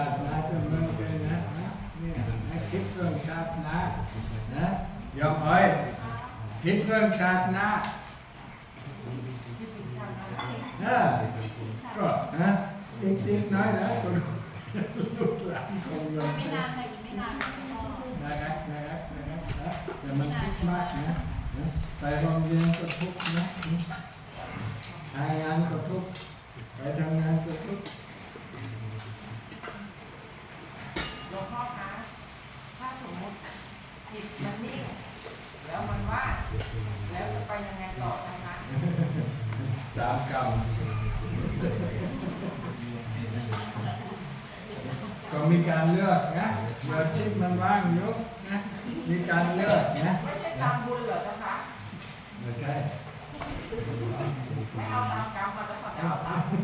าตินาจะเมืองเป็นนะเนี่ยให้คิดเรื่องชาตินานะยอมเอ้ยคิดเรื่องชาตินาเออก็นะติ๊กๆน้อยนะคนลูกหลานคนเมืองไม่นานค่ะอีกไม่นานนะครับนะครับนะครับแต่มันคิดมากนะนะไปโรงเรียนก็ทุกข์นะทำงานก็ทุกข์ไปทำงานก็ทุกข์ หลวงพ่อคะ ถ้าสมมติจิตมันนิ่ง แล้วมันว่างแล้วจะไปยังไงต่อนะคะ ตามกรรมก็มีการเลือกนะเมื่อจิตมันว่างอยู่นะมีการเลือกนะไม่ใช่ตามบุญเหรอเจ้าคะไม่ใช่ไม่เอาตามกรรมมาจะจะเอาตามบุญ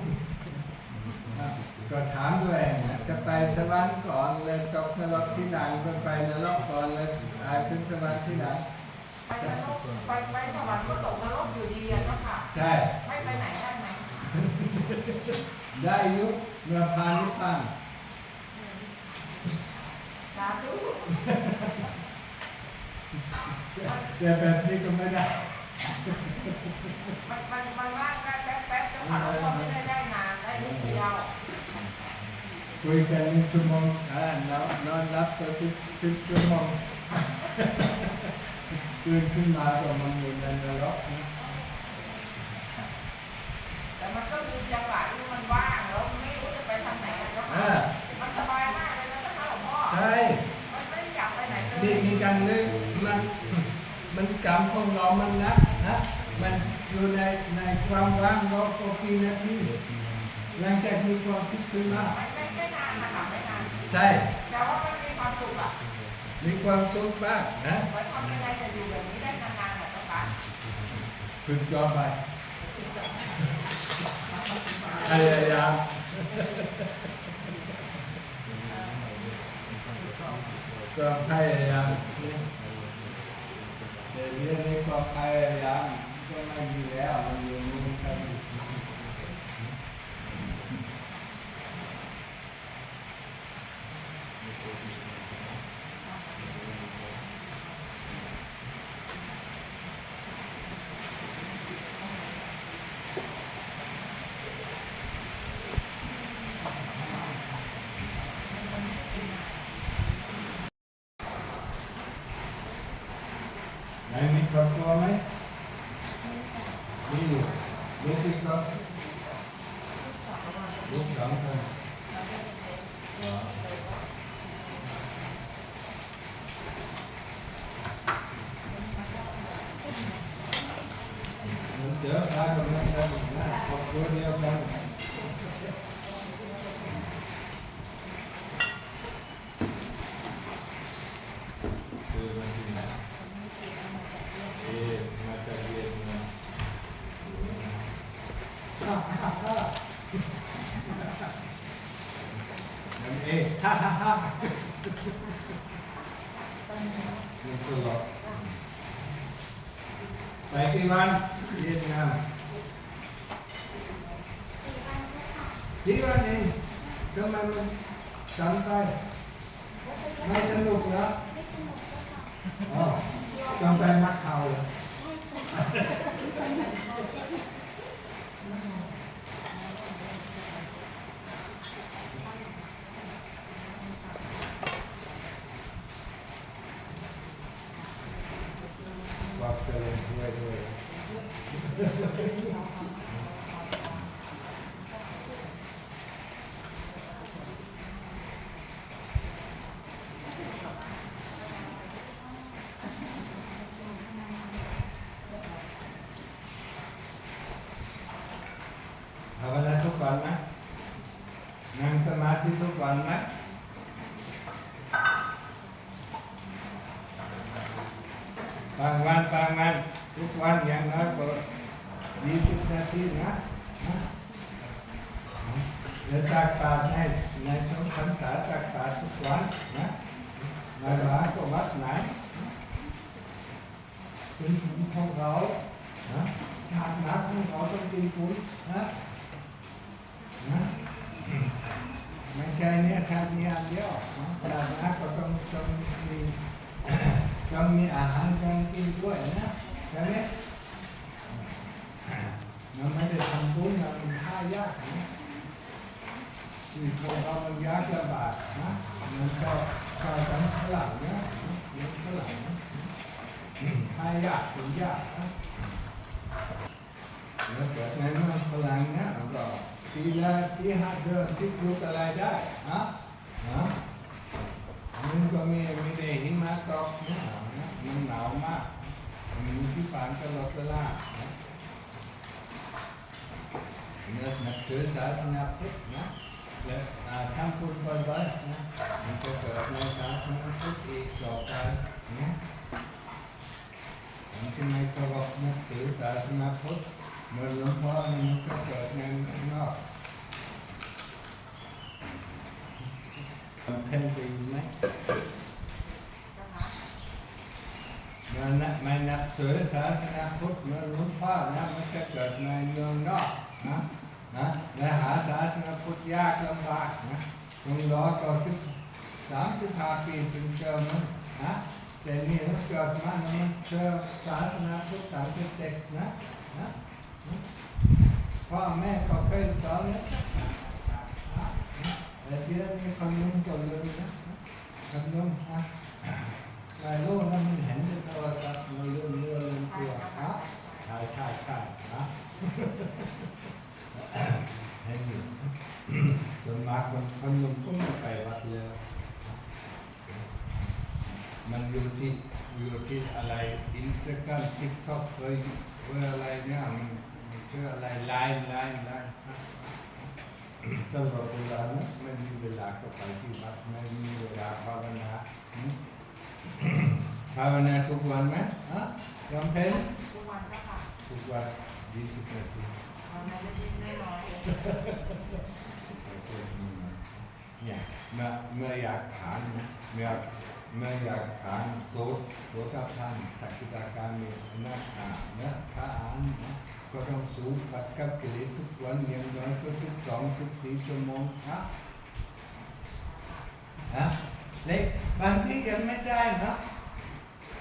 ก็ถามตัวเองนะจะไปสวรรค์ก่อนเลยตกนรกที่หลังก็ไปนรกก่อนเลยตายขึ้นสวรรค์ที่หลังไปนรกไปไปสวรรค์ก็ตกนรกอยู่ดีอะเจ้าค่ะใช่ ไม่ไปไหนได้ไหมได้อยุเมื่อพานนิพพานสาธุแต่แบบนี้ก็ไม่ได้มันมันมันว่างแป๊บแป๊บแป๊บเจ้าค่ะหลวงพ่อไม่ได้ได้นานได้นิดเดียวคุยกันหนึ่งชั่วโมงอ่านอนนอนรับก็สิบสิบชั่วโมงตื่นขึ้นมาก็มันอยู่ในนรกนะ แต่มันก็มี จังหวะที่มันว่างแล้วไม่รู้จะไปทางไหนอะเจ้าอ่าค่ะมันสบายมากเลยนะเจ้าค่ะหลวงพ่อ ใช่มันไม่อยากไปไหนเลนี่ยมีการเลือกมันมันกรรมของเรามันนะนะมันอยู่ในในความว่างเราก็กี่นาทีหลังจากมีความคิดขึ้นมาไม่ไม่ไม่นานนะคะไม่นาน ใช่แต่ว่ามันมีความสุขอะมีความสุขมากนะไว้ทำยังไงจะอยู่แบบนี้ได้นานๆอะเจ้าค่ะ ฝึกต่อไป พยายามก็พยายามเดี๋ยวนี้ก็พยายามก็ไม่มีแล้วมันอยู่ในกัน ไหนมีครอบครัวไหมมีอยู่ลูกกี่คนลูกสองคนอ๋อมันเจอพากันมากันนะครอบครัวเดียวกันคือมันที่ไหน เอ๊ะมาจากเวียดนาม นั่นเองฮ่าฮ่าฮ่ามันตลกไปกี่วันเวียดนามกี่วันเองทำไมมันจำไปไม่สนุกเหรออ๋อจำไปมักเขาเหรอ ความเจริญด้วยด้วยภาวนาทุกวันนะนั่งสมาธิทุกวันนะ บางวันบางวันทุกวันอย่างน้อยก็ยี่สิบนาทีนะนะเดี๋ยวจากตาดให้ในช่องพรรษาจากตาดทุกวันนะในร้านก็วัดไหนเป็นขุนของเรานะชาติหนาของเราต้องกินขุนนะนะไม่ใช่ใช่เนี่ยชาตินี้อันเดียวนะชาติหน้าก็ต้องต้องมี ต้องมีอาหารการกินด้วยนะใช่ไหมมันไม่ได้ทำบุญนะมันท่ายากนะชีวิตของเรามันยากลำบากนะมันก็ก็ต้องฝรั่งนะเลี้ยงฝรั่งนะท่ายากถึงยากนะแล้วเกิดในเมืองฝรั่งเนี่ยเราทีละทีห้าเดือนที่ปลูกอะไรได้นะนะมันก็มีมีแต่หิมะตกนะ มันหนาวมากมันมีที่ปานตลดลานะเนื้อนับถือศาสนาพุทธนะและอ่าทำบุญบ่อยๆนะมันจะเกิดในศาสนาพุทธอีกต่อไปนะมันที่ไม่เคารพนับถือศาสนาพุทธเมื่อหลวงพ่อมันก็เกิดในเมืองนอกมันเพ่งไปไหม นะคะ มันนะไม่นับถือศาสนาพุทธเหมือนหลวงพ่อนะมันจะเกิดในเมืองนอกนะนะและหาศาสนาพุทธยากลำบากนะต้องรอก็สิบสามสิบห้าปีถึงเจอมันนะแต่นี่มันเกิดมานะมันเจอศาสนาพุทธตั้งแต่เด็กนะนะนะพ่อแม่ก็เคยสอนเนี่ยนะแต่เดี๋ยวนี้คนนุ่งก็เลยนะคนนุ่งนะไอ้โลกนั้นมันเห็นใน โทรศัพท์มันเรื่องเรื่องเรื่องตัวครับใช่ใช่ใช่นะเห็นอยู่ส่วนมากคนคนหนุ่มก็ไม่ไปวัดเลยมันอยู่ที่อยู่ที่อะไรอินสตาแกรมทิกต็อกเอ้ยเอ้ยอะไรเนี่ยมันมันชื่ออะไรไลน์ไลน์ไลน์ตลอดเวลานะไม่มีเวลาก็ไปที่วัดไม่มีเวลาภาวนา ภาวนาทุกวันไหมฮะยอมเพลทุกวันก็ค่ะทุกวันยี่สิบนาทีวันนั้นจะยิ้มน้อยๆเองเนี่ยเมื่อเมื่ออยากทานนะเมื่อเมื่ออยากทานโสดโสดกับทานตักกิจการมีนักอ่านนะถ้าอ่านนะก็ต้องสูงปัดกับกิเลสทุกวันอย่างน้อยก็สิบสองสิบสี่ชั่วโมงนะนะเล็กบางที่ยังไม่ได้นะ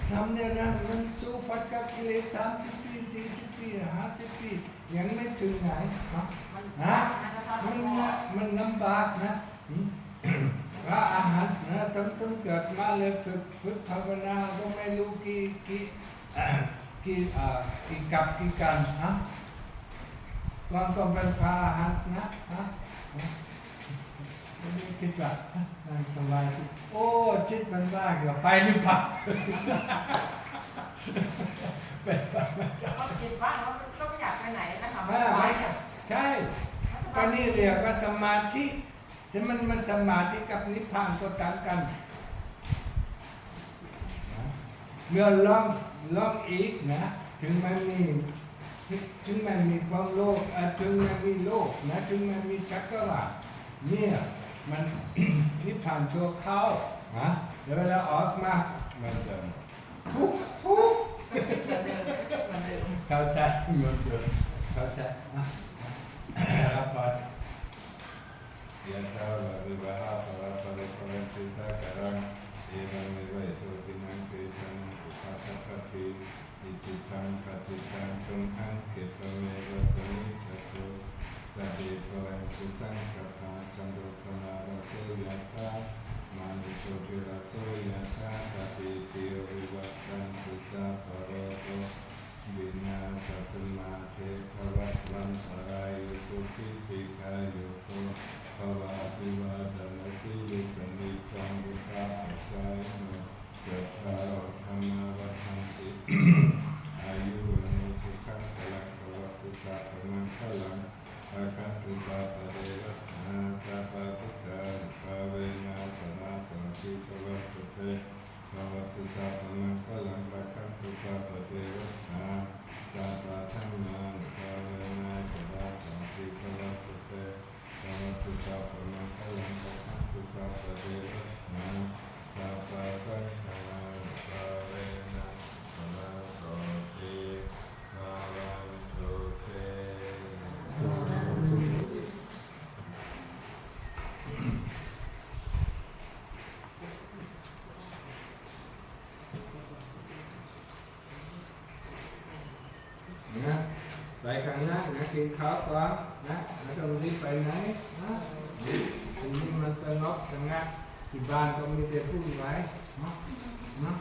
ทำเนี่ยนะมันสู้ฟัดกับกิเลสสามสิบปีสี่สิบปีห้าสิบปียังไม่ถึงไหนนะมันนะมัวนงพ่อมันลำบากนะพระอาหารนะต้องต้องเกิดมาเลยฝึกฝึกภาวนาก็ไม่รู้กี่กี่กี่อ่ากี่กับกี่กันฮะก่อนก็เป็นพระอาหารนะฮะ ไม่ได้คิดว่านั่งสบายที่โอ้จิตมันว่างอยู่ไปหรือเปล่าเป็นไปไม่ได้ก็คิดว่าเราก็ไม่อยากไปไหนนะคะไม่ไม่ใช่ก็นี่เรียกว่าสมาธิแต่มันมันสมาธิกับนิพพานก็ต่างกันนะเมื่อลองลองอีกนะ ถึงมันมีถึงมันมีความโลภอะถึงมันมีโลภนะ ถึงมันมีจักรวาลเนี่ย มันนิพพานชั่วคราวนะเดี๋ยวเวลาออกมามันจะทุกข์ทุกข์เหมือนเดิมเหมือนเดิมเข้าใจเหมือนเดิมเข้าใจนะรับพรยะถาวะริวหาภวะปริภวันติสาการังเอวังเมวะอิโตตินังเปตังอุปาทป ติอิจิตังปฏิตังตุขังกตเมวะสมิจโตสัพเพภวันตุสังกปะจันโดปนาราโสยะถามานิโชติราโสยะถาสัพพิติโยวิวัตตันตุสัพพะโรโตวินาศตุมาเทภวัตวันตรายสุขิติกายุโกภวะปิวาตนสิลิสนิจังบุคาปัจจายโนเกิดพระธรรมวัฏันติ ข้างหน้านะกินข้าวก่อนนะไม่ต้องรีบไปไหนนะทีนี้มันสงบสงัดที่บ้านก็มีแต่ผู้ไว้เนาะเนาะ